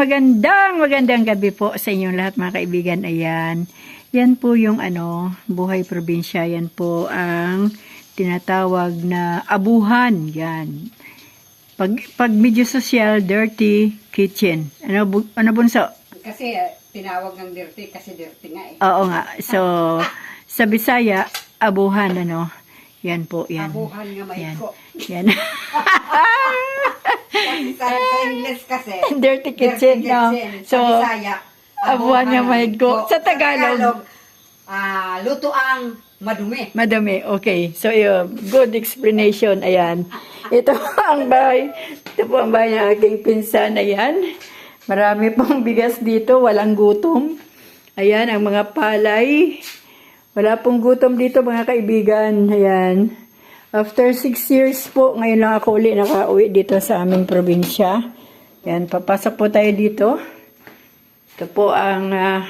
magandang magandang gabi po sa inyong lahat mga kaibigan. Ayan. Yan po yung ano, buhay probinsya. Yan po ang tinatawag na abuhan. Yan. Pag, pag medyo social, dirty kitchen. Ano, bu- ano bunso? Kasi eh, tinawag ng dirty kasi dirty nga eh. Oo nga. So, sa Bisaya, abuhan, ano. Yan po, yan. Abuhan nga may Yan. ko. Yan. Kasi sa, sa English kasi. dirty kitchen, dirty no? So, sa Bisaya, abuhan nga may ko. Sa Tagalog, ah, luto ang madumi. Madami, okay. So, yun, good explanation. Ayan. Ito ang bahay. Ito po ang bahay ng aking pinsan. Ayan. Marami pong bigas dito. Walang gutom. Ayan, ang mga palay. Wala pong gutom dito, mga kaibigan. Ayan. After six years po, ngayon lang ako uli nakauwi dito sa aming probinsya. Ayan, papasok po tayo dito. Ito po ang ah,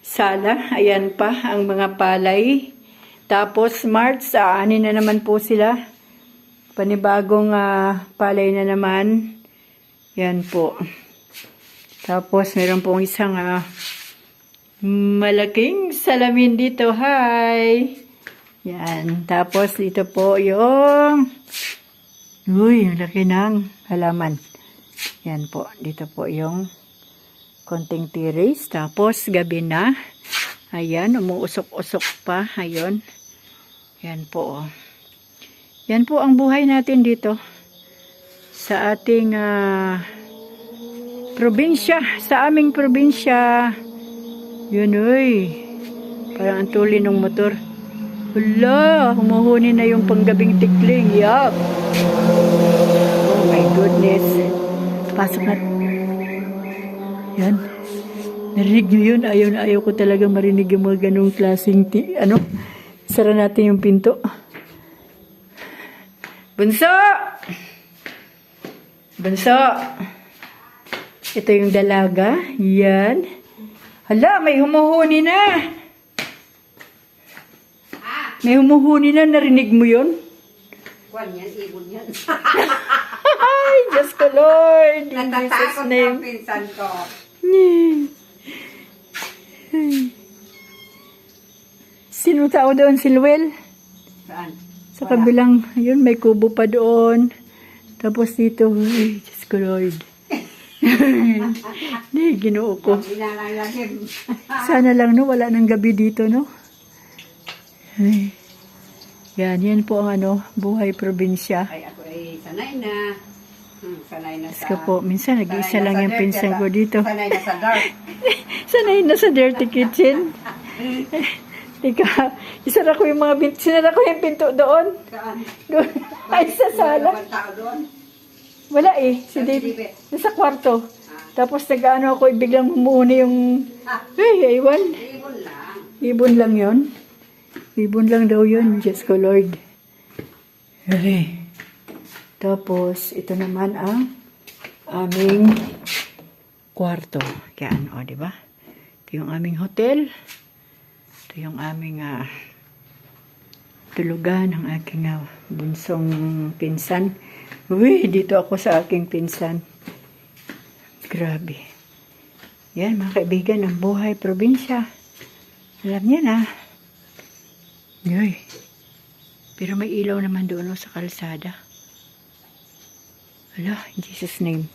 sala. Ayan pa ang mga palay. Tapos March, aanin na naman po sila. Panibagong ah, palay na naman. Yan po. Tapos meron pong isang ah, malaking salamin dito. Hi! Yan. Tapos dito po yung Uy, laki ng halaman. Yan po. Dito po yung konting tiris. Tapos, gabi na. Ayan, umuusok-usok pa. Ayun. Yan po. oh. Yan po ang buhay natin dito. Sa ating ah, probinsya. Sa aming probinsya. Yun, uy. Parang ang tuli ng motor. Hala, humuhuni na yung panggabing tikling. Yuck. Oh my goodness. Pasok na. Yan. Narinig nyo yun? Ayaw na ayaw ko talaga marinig yung mga ganong klaseng ti... Ano? Sara natin yung pinto. Bunso! Bunso! Ito yung dalaga. Yan. Hala, may humuhuni na. May humuhuni na. Narinig mo yun? Kwan yan, ibon yan. Ay, Diyos ko Lord. In Jesus' Natatakot name. ng pinsan ko. Sino tao doon? Si Luel? Saan? Sa kabilang, ayun, may kubo pa doon. Tapos dito, ay, Diyos ko Lord. Hindi, ginoo ko. Sana lang, no, wala nang gabi dito, no? Ay. Yan, yan po ang ano, buhay probinsya. Ay, ako ay sanay na. Hmm, sanay na sa... ko po, minsan nag-iisa lang yung pinsan ko dito. Sanay na sa dark. Sanay na sa dirty kitchen. Tika, isara ko yung mga bint, sinara ko yung pinto doon. Saan? Doon, ay sa sala. Wala eh, si David. Nasa kwarto. Tapos nag-ano ako, biglang humuuni yung, Ah, ay, ewan. ibon lang. Ibon lang yon. Ibon lang daw yun, Diyos ko Lord. Ay. Tapos, ito naman ang aming kwarto. Yan, o, di ba? Ito yung aming hotel. Ito yung aming ah, tulugan ng aking ah, bunsong pinsan. Uy, dito ako sa aking pinsan. Grabe. Yan, mga kaibigan, ang buhay probinsya. Alam niya na. Yoy. Pero may ilaw naman doon oh, sa kalsada. Ala, in Jesus' name.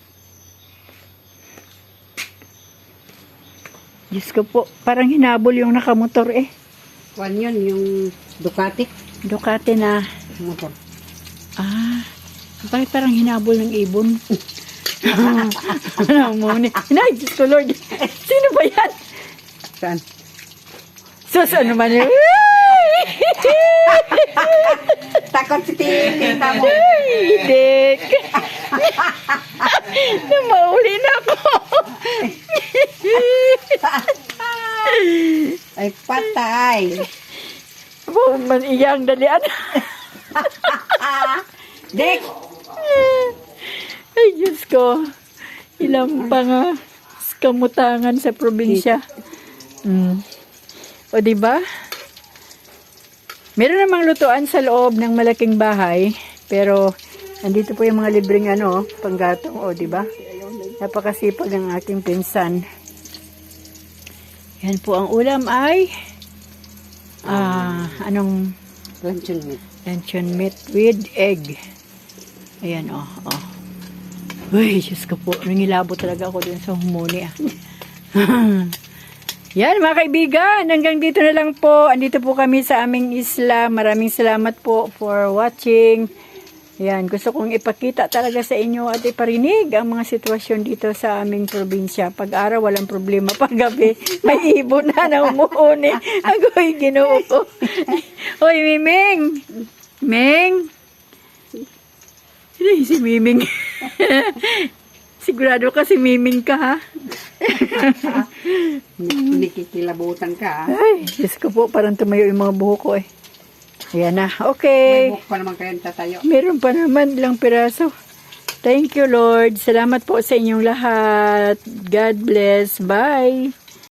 Diyos ko po, parang hinabol yung nakamotor eh. Kwan yun, yung Ducati. Ducati na, Motor. ah, bakit parang hinabol ng ibon? Ano mo ni? Hinay, Diyos ko Lord. Sino ba yan? Saan? Sus, ano man yun? Takot si tita mo. Ay, Dick. Mauli na ako. Ay, patay. Oh, man iyang dalian. Dick! Ay, Diyos ko. Ilang pa nga kamutangan sa probinsya. Mm. O, di ba? Meron namang lutuan sa loob ng malaking bahay, pero andito po yung mga libreng ano, panggatong, o, di ba? Napakasipag ng aking pinsan. Yan po ang ulam ay ah anong Luncheon meat. luncheon meat with egg. Ayan oh, oh. Uy, Diyos ko po. Nangilabo talaga ako dun sa humuni ah. Yan mga kaibigan, hanggang dito na lang po. Andito po kami sa aming isla. Maraming salamat po for watching. Yan, gusto kong ipakita talaga sa inyo at iparinig ang mga sitwasyon dito sa aming probinsya. Pag araw, walang problema. Pag gabi, may ibon na na umuuni. Agoy, ginoo ko. Hoy, Miming! Ming! Yung si Miming? Sigurado ka si Miming ka, ha? Nikikilabutan ka. ah. Ay, Diyos ko po, parang tumayo yung mga buhok ko eh. Ayan na, May okay. buhok pa naman kayong tatayo. Meron pa naman ilang piraso. Thank you, Lord. Salamat po sa inyong lahat. God bless. Bye.